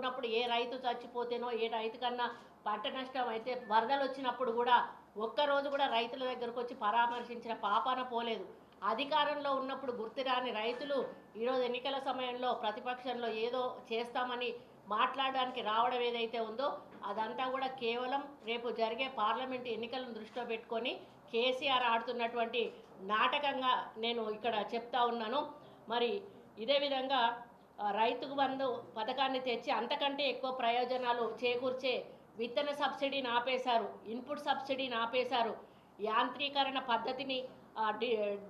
ఉన్నప్పుడు ఏ రైతు చచ్చిపోతేనో ఏ రైతు కన్నా పంట నష్టం అయితే వరదలు వచ్చినప్పుడు కూడా ఒక్కరోజు కూడా రైతుల దగ్గరకు వచ్చి పరామర్శించిన పాపాన పోలేదు. అధికారంలో ఉన్నప్పుడు గుర్తురాని రైతులు ఈరోజు ఎన్నికల సమయంలో ప్రతిపక్షంలో ఏదో చేస్తామని మాట్లాడడానికి రావడం ఏదైతే ఉందో అదంతా కూడా కేవలం రేపు జరిగే పార్లమెంట్ ఎన్నికలను దృష్టిలో పెట్టుకొని కేసీఆర్ ఆడుతున్నటువంటి నాటకంగా నేను ఇక్కడ చెప్తా ఉన్నాను. మరి ఇదే విధంగా రైతుకు బంధు పథకాన్ని తెచ్చి అంతకంటే ఎక్కువ ప్రయోజనాలు చేకూర్చే విత్తన సబ్సిడీని ఆపేశారు ఇన్పుట్ సబ్సిడీని ఆపేశారు యాంత్రీకరణ పద్ధతిని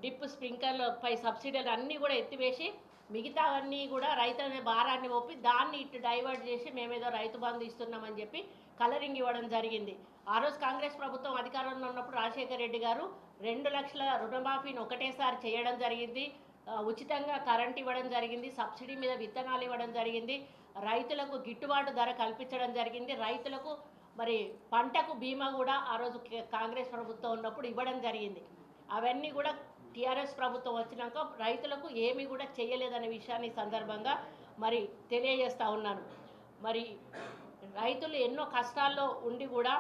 డిప్ స్ప్రింకర్లపై సబ్సిడీలు అన్నీ కూడా ఎత్తివేసి మిగతావన్నీ కూడా రైతుల భారాన్ని ఒప్పి దాన్ని ఇటు డైవర్ట్ చేసి మేమేదో రైతు బంధు ఇస్తున్నామని చెప్పి కలరింగ్ ఇవ్వడం జరిగింది. ఆ రోజు కాంగ్రెస్ ప్రభుత్వం అధికారంలో ఉన్నప్పుడు రాజశేఖర రెడ్డి గారు రెండు లక్షల రుణమాఫీని ఒకటేసారి చేయడం జరిగింది. ఉచితంగా కరెంట్ ఇవ్వడం జరిగింది సబ్సిడీ మీద విత్తనాలు ఇవ్వడం జరిగింది రైతులకు గిట్టుబాటు ధర కల్పించడం జరిగింది రైతులకు మరి పంటకు బీమా కూడా ఆ రోజు కాంగ్రెస్ ప్రభుత్వం ఉన్నప్పుడు ఇవ్వడం జరిగింది. అవన్నీ కూడా టీఆర్ఎస్ ప్రభుత్వం వచ్చినాక రైతులకు ఏమీ కూడా చేయలేదనే విషయాన్ని సందర్భంగా మరి తెలియజేస్తా ఉన్నాను. మరి రైతులు ఎన్నో కష్టాల్లో ఉండి కూడా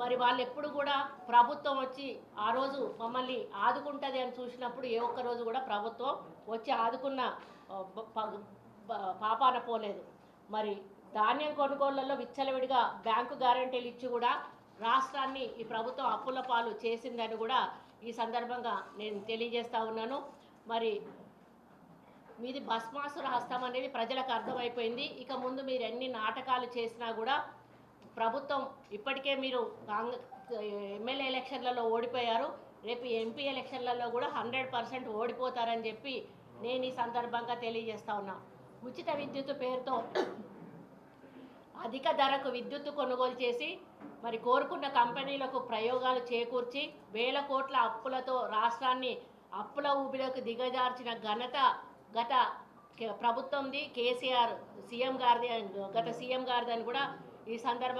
మరి వాళ్ళు ఎప్పుడు కూడా ప్రభుత్వం వచ్చి ఆ రోజు మమ్మల్ని ఆదుకుంటుంది అని చూసినప్పుడు ఏ ఒక్క రోజు కూడా ప్రభుత్వం వచ్చి ఆదుకున్న పాపాన పోలేదు. మరి ధాన్యం కొనుగోళ్ళలో విచ్చలవిడిగా బ్యాంకు గ్యారంటీలు ఇచ్చి కూడా రాష్ట్రాన్ని ఈ ప్రభుత్వం అప్పుల పాలు చేసిందని కూడా ఈ సందర్భంగా నేను తెలియజేస్తూ ఉన్నాను. మరి మీది భస్మాసుర హస్తం అనేది ప్రజలకు అర్థమైపోయింది. ఇక ముందు మీరు ఎన్ని నాటకాలు చేసినా కూడా ప్రభుత్వం ఇప్పటికే మీరు కాంగ్రెస్ ఎమ్మెల్యే ఎలక్షన్లలో ఓడిపోయారు. రేపు ఎంపీ ఎలక్షన్లలో కూడా హండ్రెడ్ పర్సెంట్ ఓడిపోతారని చెప్పి నేను ఈ సందర్భంగా తెలియజేస్తా ఉన్నా. ఉచిత విద్యుత్ పేరుతో అధిక ధరకు విద్యుత్ కొనుగోలు చేసి మరి కోరుకున్న కంపెనీలకు ప్రయోగాలు చేకూర్చి వేల కోట్ల అప్పులతో రాష్ట్రాన్ని అప్పుల ఊబిలోకి దిగజార్చిన ఘనత గత ప్రభుత్వంది కేసీఆర్ సీఎం గారిది గత సీఎం గారిది అని కూడా ఈ సందర్భంగా